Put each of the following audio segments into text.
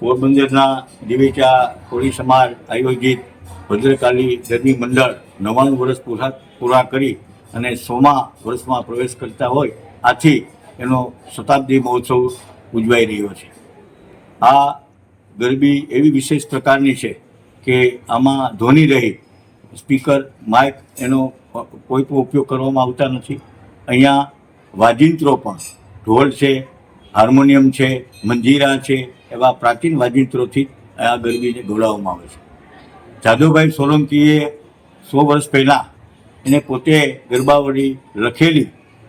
પોરબંદરના દિવેચા કોળી સમાજ આયોજિત ભદ્રકાલી ગરબી મંડળ નવ્વાણું વર્ષ પૂરા પૂરા કરી અને સોમા વર્ષમાં પ્રવેશ કરતા હોય, આથી એનો શતાબ્દી મહોત્સવ ઉજવાઈ રહ્યો છે. આ ગરબી એવી વિશેષ પ્રકારની છે કે આમાં ધ્વનિ રહી, સ્પીકર, માઇક એનો કોઈ પણ ઉપયોગ કરવામાં આવતા નથી. અહીંયા વાજિંત્રો પણ ઢોલ છે, હાર્મોનિયમ છે, મંજીરા છે એવા પ્રાચીન વાજિંત્રોથી આ ગરબીને ગૌરવવામાં આવે છે. જાદુભાઈ સોલંકીએ સો વર્ષ પહેલાં એને પોતે ગરબાવળી લખેલી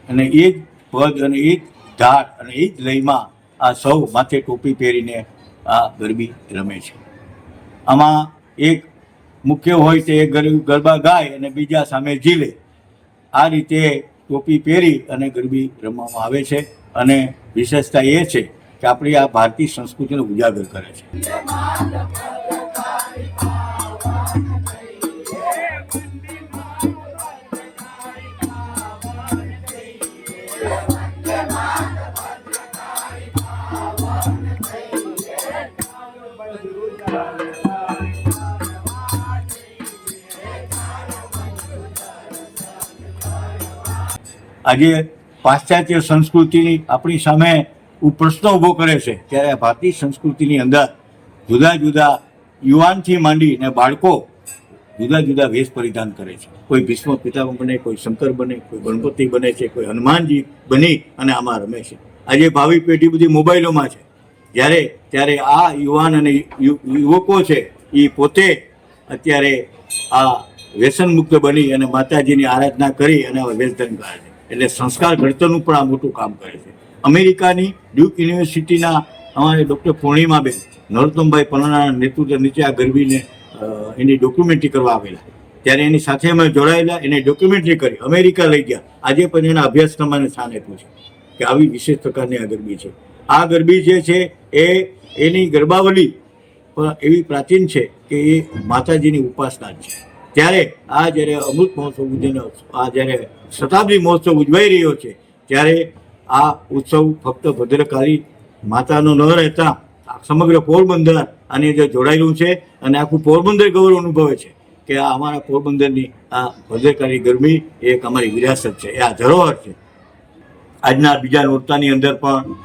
અને એ જ પદ અને એ જ ધાટ અને એ જ લયમાં આ સૌ માથે ટોપી પહેરીને આ ગરબી રમે છે. આમાં એક મુખ્ય હોય તે ગરબા ગાય અને બીજા સામે ઝીલે. આ રીતે ટોપી પહેરી અને ગરબી રમવામાં આવે છે અને વિશેષતા એ છે કે આપણી આ ભારતીય સંસ્કૃતિને ઉજાગર કરે છે. આજે પાશ્ચાત્ય સંસ્કૃતિની આપણી સામે પ્રશ્નો ઊભો કરે છે ત્યારે ભારતીય સંસ્કૃતિની અંદર જુદા જુદા યુવાનથી માંડી ને બાળકો જુદા જુદા વેશ પરિધાન કરે છે. કોઈ ભીષ્મ પિતામહ બને, કોઈ શંકર બને, કોઈ ગણપતિ બને છે, કોઈ હનુમાનજી બની અને આમાં રમે છે. આજે ભાવિ પેઢી બધી મોબાઈલોમાં છે. જ્યારે, ત્યારે આ યુવાન અને યુવકો છે, એ પોતે અત્યારે આ વ્યસનમુક્ત બની અને માતાજીની આરાધના કરી અને આ વેશધન કરે છે. એટલે સંસ્કાર ઘડતરનું પણ આ મોટું કામ કરે છે. અમેરિકાની ડ્યુક યુનિવર્સિટીના અમારે ડૉક્ટર પૂર્ણિમાબેન નરોત્તમભાઈ પલણાના નેતૃત્વ નીચે આ ગરબીને એની ડોક્યુમેન્ટરી કરવા આવેલા. ત્યારે એની સાથે અમે જોડાયેલા, એને ડોક્યુમેન્ટરી કરી, અમેરિકા લઈ ગયા. આજે પણ એના અભ્યાસક્રમને સ્થાન આપ્યું છે કે આવી વિશેષ પ્રકારની આ ગરબી છે. આ ગરબી જે છે એ, એની ગરબાવલી પણ એવી પ્રાચીન છે કે એ માતાજીની ઉપાસના છે. ત્યારે આ જ્યારે અમૃત મહોત્સવ ઉજવીને આ જ્યારે શતાબ્દી મહોત્સવ ઉજવાઈ રહ્યો છે, ત્યારે આ ઉત્સવ ફક્ત ભદ્રકાળી માતાનો ન રહેતા સમગ્ર પોરબંદર આની અંદર જોડાયેલું છે અને આખું પોરબંદર ગૌરવ અનુભવે છે કે આ અમારા પોરબંદરની આ ભદ્રકાળી ગરમી એ એક અમારી વિરાસત છે, એ આ ધરોહર છે. આજના બીજા નોરતાની અંદર પણ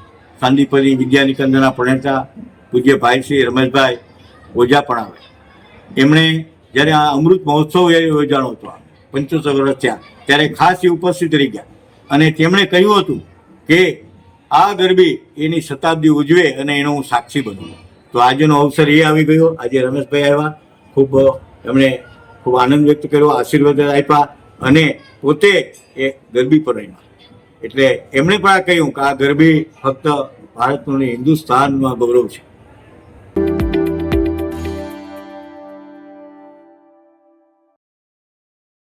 સાંદીપરી વિદ્યા નિકેતનના પ્રણેતા પૂજ્ય ભાઈ શ્રી રમેશભાઈ ઓઝા પણ આવે. એમણે જ્યારે આ અમૃત મહોત્સવ એ યોજાણો હતો પંચોતેર વર્ષ થયા, ત્યારે ખાસ એ ઉપસ્થિત રહી ગયા. અને તેમણે કહ્યું હતું કે આ ગરબી એની શતાબ્દી ઉજવે અને એનો હું સાક્ષી બનું. તો આજનો અવસર એ આવી ગયો. આજે રમેશભાઈ આવ્યા. ખૂબ, એમણે ખૂબ આનંદ વ્યક્ત કર્યો, આશીર્વાદ આપ્યા અને પોતે એ ગરબી પર રહ્યા એટલે એમણે પણ કહ્યું કે આ ગરબી ફક્ત ભારતનું હિન્દુસ્તાનમાં ગૌરવ છે.